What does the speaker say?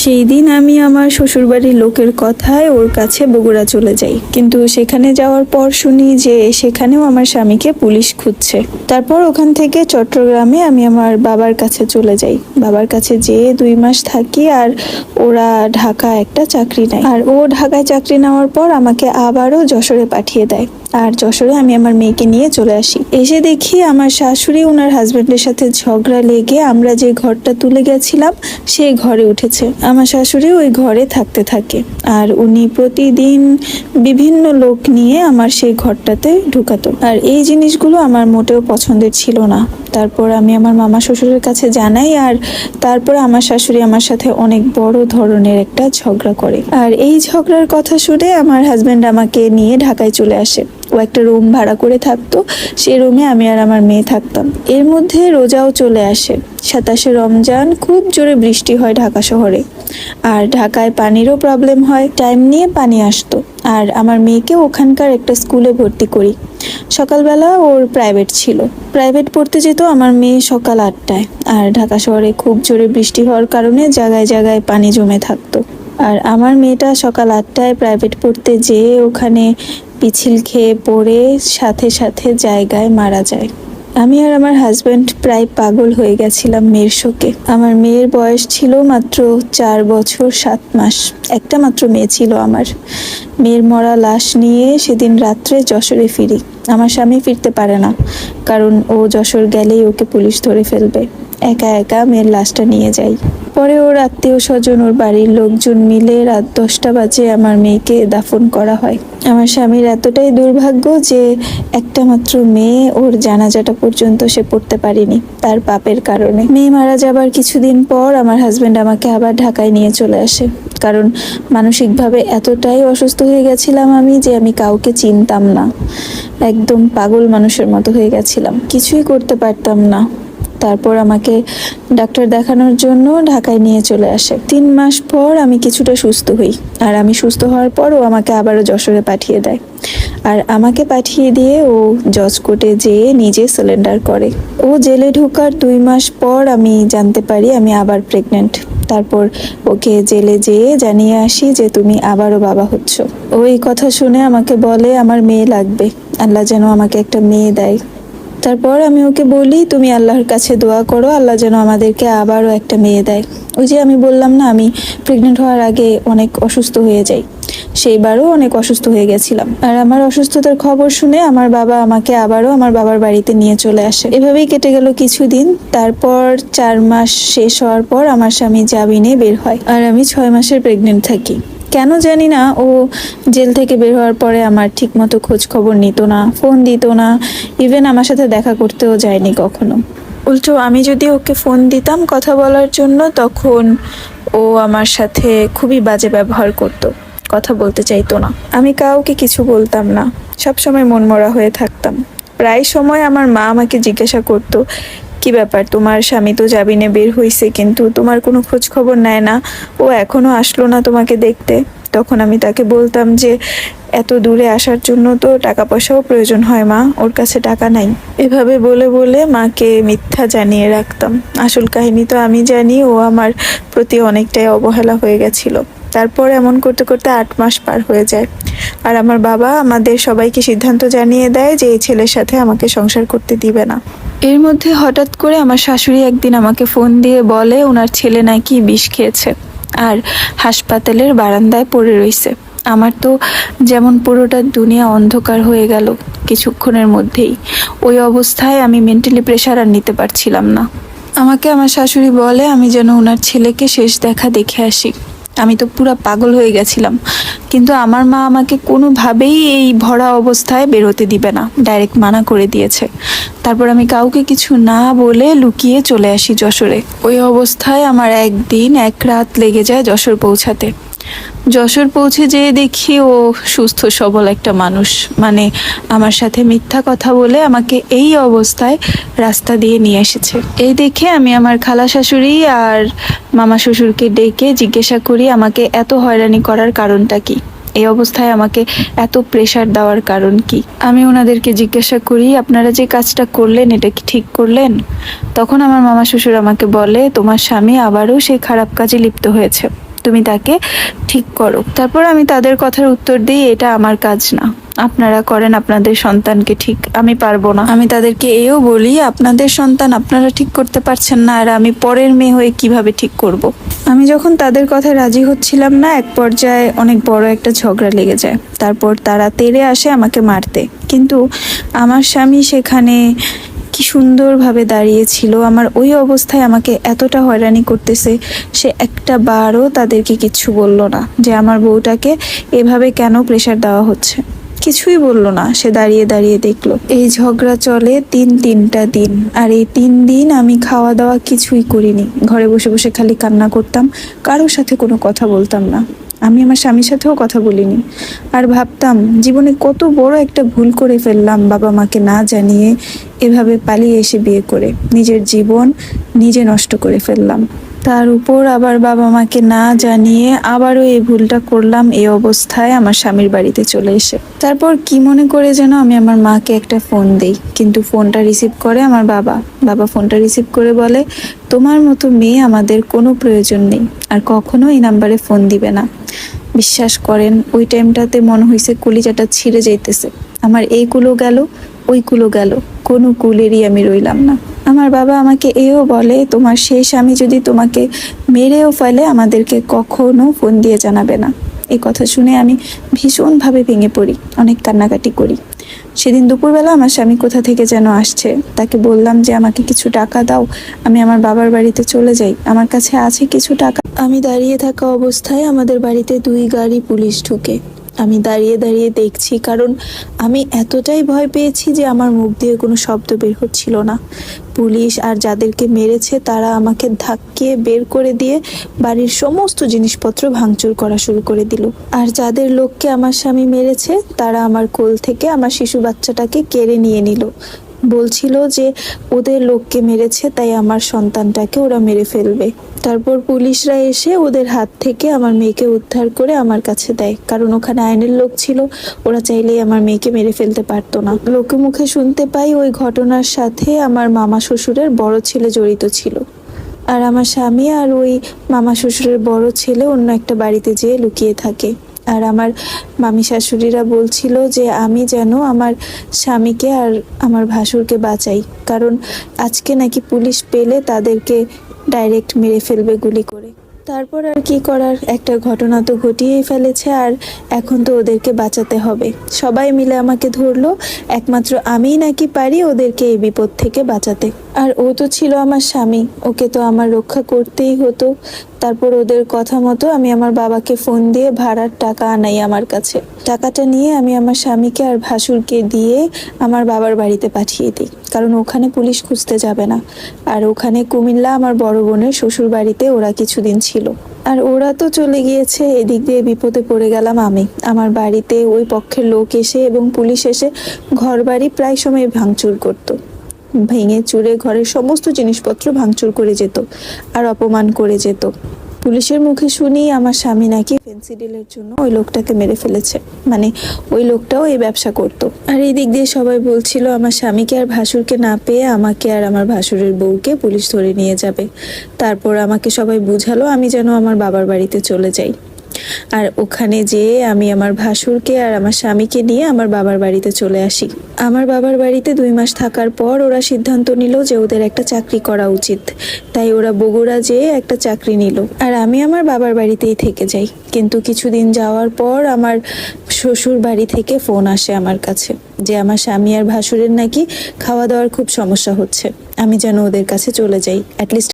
সেই দিন আমি আমার শ্বশুরবাড়ির লোকের কথায় ওর কাছে বগুড়া চলে যাই। কিন্তু সেখানে যাওয়ার পর শুনি যে সেখানেও আমার স্বামীকে পুলিশ খুঁজছে। তারপর ওখান থেকে চট্টগ্রামে আমি আমার বাবার কাছে চলে যাই। বাবার কাছে যেয়ে দুই মাস থাকি আর ওরা ঢাকা একটা চাকরি নেয়। আর ও ঢাকায় চাকরি নেওয়ার পর আমাকে আবারও যশোরে পাঠিয়ে দেয়। আর যশোরে আমি আমার মেয়েকে নিয়ে চলে আসি। এসে দেখি আমার শাশুড়ি ওনার হাজবেন্ডের সাথে ঝগড়া লেগে আমরা যে ঘরটা তুলে গেছিলাম, সেই ঘরে উঠেছে। আমার শাশুড়ি ওই ঘরে থাকতে থাকে। আর উনি প্রতিদিন বিভিন্ন লোক নিয়ে আমার সেই ঘরটাতে ঢুকাতো। আর এই জিনিসগুলো আমার মোটেও পছন্দের ছিল না। তারপর আমি আমার মামা শ্বশুরের কাছে জানাই আর তারপর আমার শাশুড়ি আমার সাথে অনেক বড় ধরনের একটা ঝগড়া করে। আর এই ঝগড়ার কথা শুনে আমার হাজব্যান্ড আমাকে নিয়ে ঢাকায় চলে আসে। ও একটা রুম ভাড়া করে থাকতো, সেই রুমে আমি আর আমার মেয়ে থাকতাম। এর মধ্যে রোজাও চলে আসে। সাতাশে রমজান খুব জোরে বৃষ্টি হয় ঢাকা শহরে। আর ঢাকায় পানিরও প্রবলেম হয় টাইম নিয়ে পানি আসতো। আর আমার মেয়েকে ওখানকার একটা স্কুলে ভর্তি করি। সকালবেলা ওর প্রাইভেট ছিল। প্রাইভেট পড়তে যেত আমার মেয়ে সকাল আটটায়। আর ঢাকা শহরে খুব জোরে বৃষ্টি হওয়ার কারণে জায়গায় জায়গায় পানি জমে থাকতো। আর আমার মেয়েটা সকাল আটটায় প্রাইভেট পড়তে যেয়ে ওখানে পিছিল খেয়ে পড়ে সাথে সাথে জায়গায় মারা যায়। আমি আর আমার হাজব্যান্ড প্রায় পাগল হয়ে গেছিলাম মেয়ের শোকে। আমার মেয়ের বয়স ছিল মাত্র চার বছর সাত মাস। একটা মাত্র মেয়ে ছিল আমার। মেয়ের মরা লাশ নিয়ে সেদিন রাত্রে যশোরে ফিরি। আমার স্বামী ফিরতে পারে না, কারণ ও যশোর গেলেই ওকে পুলিশ ধরে ফেলবে। একা একা মেয়ের লাশটা নিয়ে যাই। পরে ওর আত্মীয় স্বজন ওর বাড়ির লোকজন মিলে রাত দশটা বাজে আমার মেয়েকে দাফন করা হয়। আমার স্বামীর এতটাই দুর্ভাগ্য যে একটা মাত্র মেয়ে ওর জানাজাটা পর্যন্ত সে পড়তে পারেনি তার পাপের কারণে। মেয়ে মারা যাবার কিছুদিন পর আমার হাজবেন্ড আমাকে আবার ঢাকায় নিয়ে চলে আসে। কারণ মানসিকভাবে এতটাই অসুস্থ হয়ে গেছিলাম আমি যে আমি কাউকে চিনতাম না। একদম পাগল মানুষের মতো হয়ে গেছিলাম। কিছুই করতে পারতাম না। তারপর আমাকে ডাক্তার দেখানোর জন্য ঢাকায় নিয়ে চলে আসে। তিন মাস পর আমি কিছুটা সুস্থ হই আর আমি সুস্থ হওয়ার পর ও আমাকে আবারও যশোরে পাঠিয়ে দেয়। আর আমাকে পাঠিয়ে দিয়ে ও জজ কোর্টে যেয়ে নিজে সিলিন্ডার করে। ও জেলে ঢোকার দুই মাস পর আমি জানতে পারি আমি আবার প্রেগনেন্ট তারপর ওকে জেলে যেয়ে জানিয়ে আসি যে তুমি আবারও বাবা হচ্ছ। ও এই কথা শুনে আমাকে বলে, আমার মেয়ে লাগবে। আল্লাহ যেন আমাকে একটা মেয়ে দেয়। তারপর আমি ওকে বলি, তুমি আল্লাহর কাছে দোয়া করো, আল্লাহ যেন আমাদেরকে আবারও একটা মেয়ে দেয়। ওই যে আমি বললাম না, আমি প্রেগনেন্ট হওয়ার আগে অনেক অসুস্থ হয়ে যাই। সেইবারও অনেক অসুস্থ হয়ে গেছিলাম। আর আমার অসুস্থতার খবর শুনে আমার বাবা আমাকে আবারও আমার বাবার বাড়িতে নিয়ে চলে আসে। এভাবেই কেটে গেল কিছুদিন। তারপর চার মাস শেষ হওয়ার পর আমার স্বামী জামিনে বের হয়। আর আমি ছয় মাসের প্রেগনেন্ট থাকি। কেন জানি না, ও জেল থেকে বের হওয়ার পরে আমার ঠিক মতো খোঁজ খবর নিত না, ফোন দিত না ইভেন আমার সাথে দেখা করতেও যায়নি কখনো। উল্টো আমি যদি ওকে ফোন দিতাম কথা বলার জন্য, তখন ও আমার সাথে খুবই বাজে ব্যবহার করতো, কথা বলতে চাইতো না। আমি কাউকে কিছু বলতাম না, সবসময় মনমরা হয়ে থাকতাম। প্রায় সময় আমার মা আমাকে জিজ্ঞাসা করতো কি ব্যাপার? তোমার স্বামী তো জাবিনে বের হইছে, কিন্তু তোমার কোনো খোঁজ খবর নেয় না। ও এখনও আসলো না তোমাকে দেখতে। তখন আমি তাকে বলতাম যে, এত দূরে আসার জন্য তো টাকা পয়সাও প্রয়োজন হয় মা, ওর কাছে টাকা নাই। এভাবে বলে বলে মাকে মিথ্যা জানিয়ে রাখতাম। আসল কাহিনী তো আমি জানি, ও আমার প্রতি অনেকটাই অবহেলা হয়ে গেছিল। তারপর এমন করতে করতে আট মাস পার হয়ে যায়। আর আমার বাবা আমাদের সবাইকে সিদ্ধান্ত জানিয়ে দেয় যে, এই ছেলের সাথে আমাকে সংসার করতে দিবে না। এর মধ্যে হঠাৎ করে আমার শাশুড়ি একদিন আমাকে ফোন দিয়ে বলে, ওনার ছেলে নাকি বিষ খেয়েছে আর হাসপাতালের বারান্দায় পড়ে রইছে। আমার তো যেমন পুরোটা দুনিয়া অন্ধকার হয়ে গেল কিছুক্ষণের মধ্যেই। ওই অবস্থায় আমি মেন্টালি প্রেশার আর নিতে পারছিলাম না। আমাকে আমার শাশুড়ি বলে, আমি যেন ওনার ছেলেকে শেষ দেখা দেখে আসি। আমি তো পুরো পাগল হয়ে গেছিলাম। কিন্তু আমার মা আমাকে কোনোভাবেই এই ভরা অবস্থায় বেরোতে দিবে না ডাইরেক্ট মানা করে দিয়েছে। তারপর আমি কাউকে কিছু না বলে লুকিয়ে চলে আসি যশোরে। ওই অবস্থায় আমার একদিন এক রাত লেগে যায় যশোর পৌঁছাতে। যশোর পৌঁছে যেয়ে দেখি ও সুস্থ, সবল একটা মানুষ। মানে আমার সাথে মিথ্যা কথা বলে আমাকে এই অবস্থায় রাস্তা দিয়ে নিয়ে এসেছে। এই দেখে আমি আমার খালা শাশুড়ি আর মামা শ্বশুরকে ডেকে জিজ্ঞাসা করি, আমাকে এত হয়রানি করার কারণটা কি? এই অবস্থায় আমাকে এত প্রেশার দেওয়ার কারণ কি? আমি ওনাদেরকে জিজ্ঞাসা করি, আপনারা যে কাজটা করলেন, এটা কি ঠিক করলেন? তখন আমার মামা শ্বশুর আমাকে বলে, তোমার স্বামী আবারও সেই খারাপ কাজে লিপ্ত হয়েছে। তুমি তাকে ঠিক করো। তারপর আমি তাদের কথার উত্তর দিই, এটা আমার কাজ না। আপনারা করেন, আপনাদের সন্তানকে ঠিক, আমি পারব না। আমি তাদেরকে এও বলি, আপনাদের সন্তান আপনারা ঠিক করতে পারছেন না, আর আমি পরের মেয়ে হয়ে কীভাবে ঠিক করব। আমি যখন তাদের কথায় রাজি হচ্ছিলাম না, এক পর্যায়ে অনেক বড় একটা ঝগড়া লেগে যায়। তারপর তারা তেড়ে আসে আমাকে মারতে। কিন্তু আমার স্বামী সেখানে কি সুন্দরভাবে দাঁড়িয়েছিল, আমার ওই অবস্থায় আমাকে এতটা হয়রানি করতেছে, সে একটা বারও তাদেরকে কিচ্ছু বলল না যে, আমার বউটাকে এভাবে কেন প্রেশার দেওয়া হচ্ছে? কিছুই বলল না। সে দাঁড়িয়ে দাঁড়িয়ে দেখল, এই ঝগড়া চলে তিন তিনটা দিন। আর এই তিন দিন আমি খাওয়া দাওয়া কিছুই করিনি। ঘরে বসে বসে খালি কান্না করতাম, কারোর সাথে কোনো কথা বলতাম না। আমি আমার স্বামীর সাথেও কথা বলিনি। আর ভাবতাম, জীবনে কত বড় একটা ভুল করে ফেললাম বাবা মাকে না জানিয়ে এভাবে পালিয়ে এসে বিয়ে করে। নিজের জীবন নিজে নষ্ট করে ফেললাম। তার উপর আবার বাবা মাকে না জানিয়ে আবারও এই ভুলটা করলাম, এই অবস্থায় আমার স্বামীর বাড়িতে চলে এসে। তারপর কি মনে করে যেন আমি আমার মাকে একটা ফোন দেই, কিন্তু ফোনটা রিসিভ করে আমার বাবা। বাবা ফোনটা রিসিভ করে বলে, তোমার মতো মেয়ে আমাদের কোনো প্রয়োজন নেই, আর কখনো এই নাম্বারে ফোন দিবে না। বিশ্বাস করেন, ওই টাইমটাতে মনে হয়েছে কলিজাটা ছিঁড়ে যাইতেছে। আমার এইগুলো গেল, ওইগুলো গেল। কোনো কুলেরই আমি রইলাম না। আমার বাবা আমাকে এও বলে, তোমার শেষ আমি যদি তোমাকে মেরেও ফেলে, আমাদেরকে কখনো ফোন দিয়ে জানাবে না। এই কথা শুনে আমি ভীষণভাবে ভেঙে পড়ি, অনেক কান্নাকাটি করি। সেদিন দুপুরবেলা আমার স্বামী কোথা থেকে যেন আসছে, তাকে বললাম যে, আমাকে কিছু টাকা দাও, আমি আমার বাবার বাড়িতে চলে যাই। আমার কাছে আছে কিছু টাকা। আমি দাঁড়িয়ে থাকা অবস্থায় আমাদের বাড়িতে দুই গাড়ি পুলিশ ঢুকে। আমি দাঁড়িয়ে দাঁড়িয়ে দেখছি, কারণ আমি এতটাই ভয় পেয়েছি যে আমার মুখ দিয়ে কোনো শব্দ বের হচ্ছিল না। পুলিশ আর যাদেরকে মেরেছে তারা আমাকে ধাক্কিয়ে বের করে দিয়ে বাড়ির সমস্ত জিনিসপত্র ভাঙচুর করা শুরু করে দিল। আর যাদের লোককে আমার স্বামী মেরেছে, তারা আমার কোল থেকে আমার শিশু বাচ্চাটাকে কেড়ে নিয়ে নিল। বলছিল যে ওদের লোককে মেরেছে, তাই আমার সন্তানটাকে ওরা মেরে ফেলবে। তারপর পুলিশরা এসে ওদের হাত থেকে আমার মেয়েকে উদ্ধার করে আমার কাছে দেয়। কারণ ওখানে আইনের লোক ছিল, ওরা চাইলেই আমার মেয়েকে মেরে ফেলতে পারতো না। লোকে মুখে শুনতে পাই ওই ঘটনার সাথে আমার মামা শ্বশুরের বড় ছেলে জড়িত ছিল। আর আমার স্বামী আর ওই মামা শ্বশুরের বড় ছেলে অন্য একটা বাড়িতে যেয়ে লুকিয়ে থাকে। আর আমার মামি শাশুড়িরা বলছিল যে, আমি যেন আমার স্বামীকে আর আমার ভাসুরকে বাঁচাই। কারণ আজকে নাকি পুলিশ পেলে তাদেরকে ডাইরেক্ট মেরে ফেলবে গুলি করে। তারপর আর কি করার, একটা ঘটনা তো ঘটিয়েই ফেলেছে আর এখন তো ওদেরকে বাঁচাতে হবে। সবাই মিলে আমাকে ধরলো, একমাত্র আমিই নাকি পারি ওদেরকে এই বিপদ থেকে বাঁচাতে। আর ও তো ছিল আমার স্বামী, ওকে তো আমার রক্ষা করতেই হতো। তারপর ওদের কথা মতো আমি আমার বাবাকে ফোন দিয়ে ভাড়ার টাকা আনাই আমার কাছে। টাকাটা নিয়ে আমি আমার স্বামীকে আর ভাসুরকে দিয়ে আমার বাবার বাড়িতে পাঠিয়ে দিই। কারণ ওখানে পুলিশ খুঁজতে যাবে না। আর ওখানে কুমিল্লা আমার বড় বোনের শ্বশুর বাড়িতে ওরা কিছুদিন ছিল। আর ওরা তো চলে গিয়েছে, এদিক দিয়ে বিপদে পড়ে গেলাম আমি। আমার বাড়িতে ওই পক্ষের লোক এসে এবং পুলিশ এসে ঘর বাড়ি প্রায় সময় ভাঙচুর করতো। ভেঙে চুরে ঘরের সমস্ত জিনিসপত্র ভাঙচুর করে যেত আর অপমান করে যেত। পুলিশের মুখে শুনি আমার স্বামী নাকি ফেন্সিডিলের জন্য ওই লোকটাকে মেরে ফেলেছে। মানে ওই লোকটাও এই ব্যবসা করতো। আর এই দিক দিয়ে সবাই বলছিল, আমার স্বামীকে আর ভাসুরকে না পেয়ে আমাকে আর আমার ভাসুরের বউকে পুলিশ ধরে নিয়ে যাবে। তারপর আমাকে সবাই বুঝালো, আমি যেন আমার বাবার বাড়িতে চলে যাই। আর ওখানে যেয়ে আমি আমার ভাসুরকে আর আমার স্বামীকে নিয়ে আমার বাবার বাড়িতে চলে আসি। আমার বাবার বাড়িতে দুই মাস থাকার পর ওরা সিদ্ধান্ত নিল যে ওদের একটা চাকরি করা উচিত। তাই ওরা বগুড়া যেয়ে একটা চাকরি নিল। আর আমি আমার বাবার বাড়িতেই থেকে যাই। কিন্তু কিছুদিন যাওয়ার পর আমার শ্বশুর বাড়ি থেকে ফোন আসে আমার কাছে যে আমার স্বামী আর ভাসুরের নাকি খাওয়া দাওয়ার খুব সমস্যা হচ্ছে। আমি যেন ওদের কাছে চলে যাই। অ্যাটলিস্ট